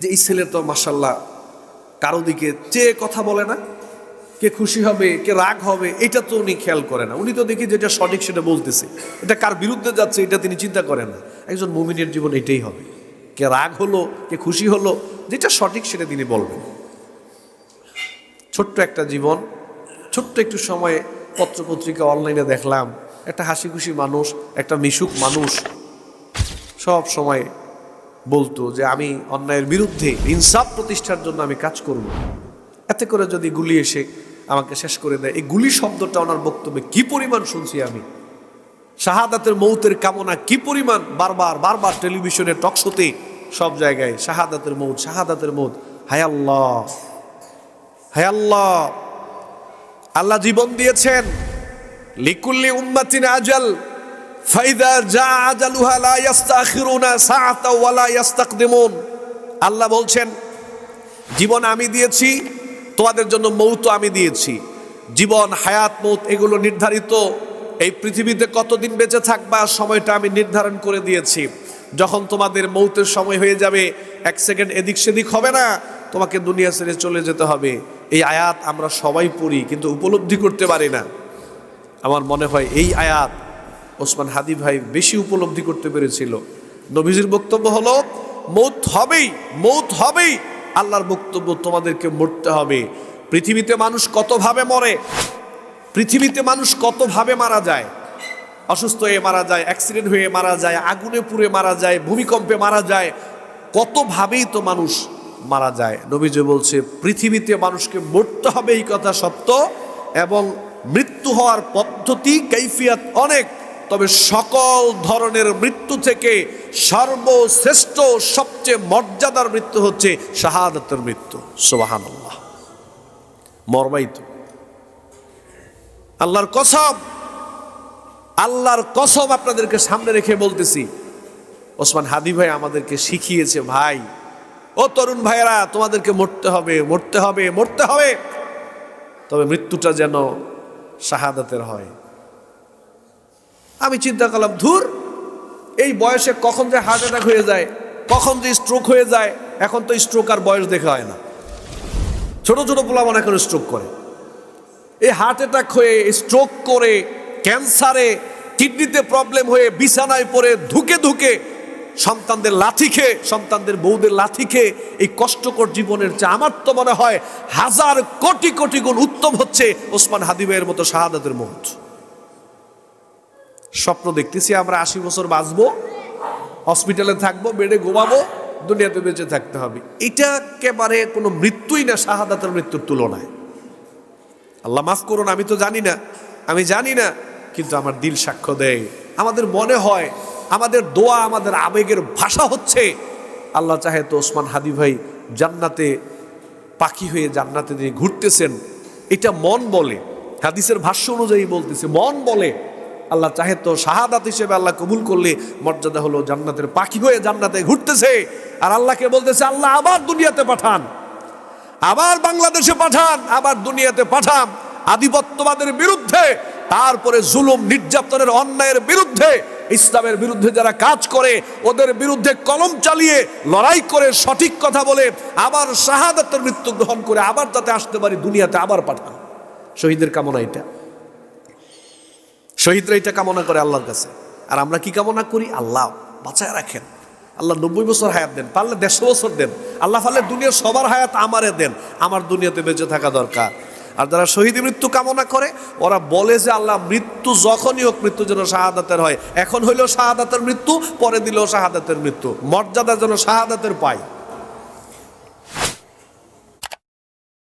যে এই ছেলে তো মাসাল্লাহ কারও দিকে চেয়ে কথা বলে না, কে খুশি হবে, কে রাগ হবে, এটা তো উনি খেয়াল করে না। উনি তো দেখি যেটা সঠিক সেটা বলতেছে। এটা কার বিরুদ্ধে যাচ্ছে এটা তিনি চিন্তা করেন না। একজন মুমিনের জীবন এটাই হবে। কে রাগ হলো, কে খুশি হলো, যেটা সঠিক সেটা তিনি বলবেন। ছোট্ট একটা জীবন, ছোট্ট একটু সময়ে পত্রপত্রিকা অনলাইনে দেখলাম, একটা হাসি খুশি মানুষ, একটা মিশুক মানুষ, সব সময় বলতো যে আমি অন্যায়ের বিরুদ্ধে ইনসাফ প্রতিষ্ঠার জন্য আমি কাজ করব। এতে করে যদি গুলি এসে আমাকে শেষ করে দেয়, এই গুলি শব্দটা ওনার বক্তব্যে কি পরিমাণ শুনছি আমি? শাহাদাতের মৌতের কামনা কি পরিমাণ? বারবার বারবার টেলিভিশনে টকশোতে সব জায়গায় শাহাদাতের মৌত শাহাদাতের মৌত। হায় আল্লাহ আল্লাহ। আল্লাহ জীবন দিয়েছেন। লিকুল্লি উম্মাতিন আজাল। আল্লাহ বলছেন, জীবন আমি দিয়েছি, তোমাদের জন্য মৌত আমি দিয়েছি। জীবন, হায়াত, মৌত, এগুলো নির্ধারিত। এই পৃথিবীতে কতদিন বেঁচে থাকবা, সময়টা আমি নির্ধারণ করে দিয়েছি। যখন তোমাদের মৌতের সময় হয়ে যাবে, এক সেকেন্ড এদিক সেদিক হবে না, তোমাকে দুনিয়া ছেড়ে চলে যেতে হবে। এই আয়াত আমরা সবাই পড়ি, কিন্তু উপলব্ধি করতে পারি না। আমার মনে হয় এই আয়াত ওসমান হাদি ভাই বেশি উপলব্ধি করতে পেরেছিল। নবীজির বক্তব্য হলো, মৌত হবেই মৌত হবেই। আল্লাহর বক্তব্য তোমাদেরকে মরতে হবে। পৃথিবীতে মানুষ কতভাবে মরে, পৃথিবীতে মানুষ কতভাবে মারা যায়, অসুস্থ হয়ে মারা যায় অ্যাক্সিডেন্ট হয়ে মারা যায়, আগুনে পুড়ে মারা যায়, ভূমিকম্পে মারা যায়, কতভাবেই তো মানুষ মারা যায়। নবীজি বলছে, পৃথিবীতে মানুষকে মরতে হবে এই কথা সত্য এবং মৃত্যু হওয়ার পদ্ধতি কৈফিয়াত অনেক। তবে সকল ধরনের মৃত্যু থেকে সর্বশ্রেষ্ঠ, সবচেয়ে মর্যাদার মৃত্যু হচ্ছে শাহাদাতের মৃত্যু। আল্লাহ মর্মাই তো আল্লাহর কসম আল্লাহর কসম আপনাদেরকে সামনে রেখে বলতেছি, ওসমান হাদি ভাই আমাদেরকে শিখিয়েছে, ভাই, ও তরুণ ভাইয়েরা, তোমাদেরকে মরতে হবে মরতে হবে মরতে হবে। তবে মৃত্যুটা যেন শাহাদাতের হয়। আমি চিন্তা করলাম, ধুর, এই বয়সে কখন যে হার্ট অ্যাটাক হয়ে যায়, কখন যে স্ট্রোক হয়ে যায়, এখন তো স্ট্রোক আর বয়স দেখা হয় না। ছোট ছোট পোলামন এখন স্ট্রোক করে। এই হার্ট অ্যাটাক হয়ে স্ট্রোক করে ক্যান্সারে কিডনিতে প্রবলেম হয়ে, বিছানায় পড়ে, ধুকে ধুকে, সন্তানদের লাথি খেয়ে, সন্তানদের বউদের লাথি খেয়ে, এই কষ্টকর জীবনের চেয়ে আমার তো মনে হয় হাজার কোটি কোটি গুণ উত্তম হচ্ছে ওসমান হাদিবের মতো শাহাদাতের মত স্বপ্ন দেখতেছি, আমরা আশি বছর বাঁচবো হসপিটালে থাকব বেডে ঘুমাবো, দুনিয়াতে বেঁচে থাকতে হবে। এটা একেবারে কোনো মৃত্যুই না, শাহাদাতের মৃত্যুর তুলনায়। আল্লাহ মাফ করুন, আমি তো জানি না, আমি জানি না, কিন্তু আমার দিল সাক্ষ্য দেয়। আমাদের মনে হয়, আমাদের দোয়া, আমাদের আবেগের ভাষা হচ্ছে, আল্লাহ চাহে তো ওসমান হাদি ভাই জান্নাতে, পাখি হয়ে জান্নাতে দিয়ে ঘুরতেছেন। এটা মন বলে, হাদিসের ভাষ্য অনুযায়ী বলতেছে, মন বলে আল্লাহ চাহে তো শাহাদাত হিসেবে আল্লাহ কবুল করলে মর্যাদা হলো জান্নাতের পাখি হয়ে জান্নাতে ঘুরতেছে। আর আল্লাহকে বলতেছে, আল্লাহ আবার দুনিয়াতে পাঠান। আবার বাংলাদেশে পাঠান, আবার দুনিয়াতে পাঠান। আধিপত্যবাদের বিরুদ্ধে, তারপরে জুলুম, নির্যাতনের অন্যায়ের বিরুদ্ধে, ইসলামের বিরুদ্ধে যারা কাজ করে, ওদের বিরুদ্ধে কলম চালিয়ে লড়াই করে সঠিক কথা বলে, আবার শাহাদাতের মৃত্যু গ্রহণ করে আবার যাতে আসতে পারি, দুনিয়াতে আবার পাঠান। শহীদের কামনা এটা। শহীদরা এটা কামনা করে আল্লাহর কাছে। আর আমরা কি কামনা করি? আল্লাহ বাঁচায় রাখেন। আল্লাহ নব্বই বছর হায়াত দেন, পারলে দেড়শো বছর দেন। আল্লাহ পারলে দুনিয়ার সবার হায়াত আমারে দেন। আমার দুনিয়াতে বেঁচে থাকা দরকার। আর যারা শহীদ মৃত্যু কামনা করে, ওরা বলে যে আল্লাহ মৃত্যু যখনই হোক, মৃত্যু যেন শাহাদাতের হয়। এখন হইলেও শাহাদাতের মৃত্যু, পরে দিলেও শাহাদাতের মৃত্যু। মর্যাদা যেন শাহাদাতের পায়।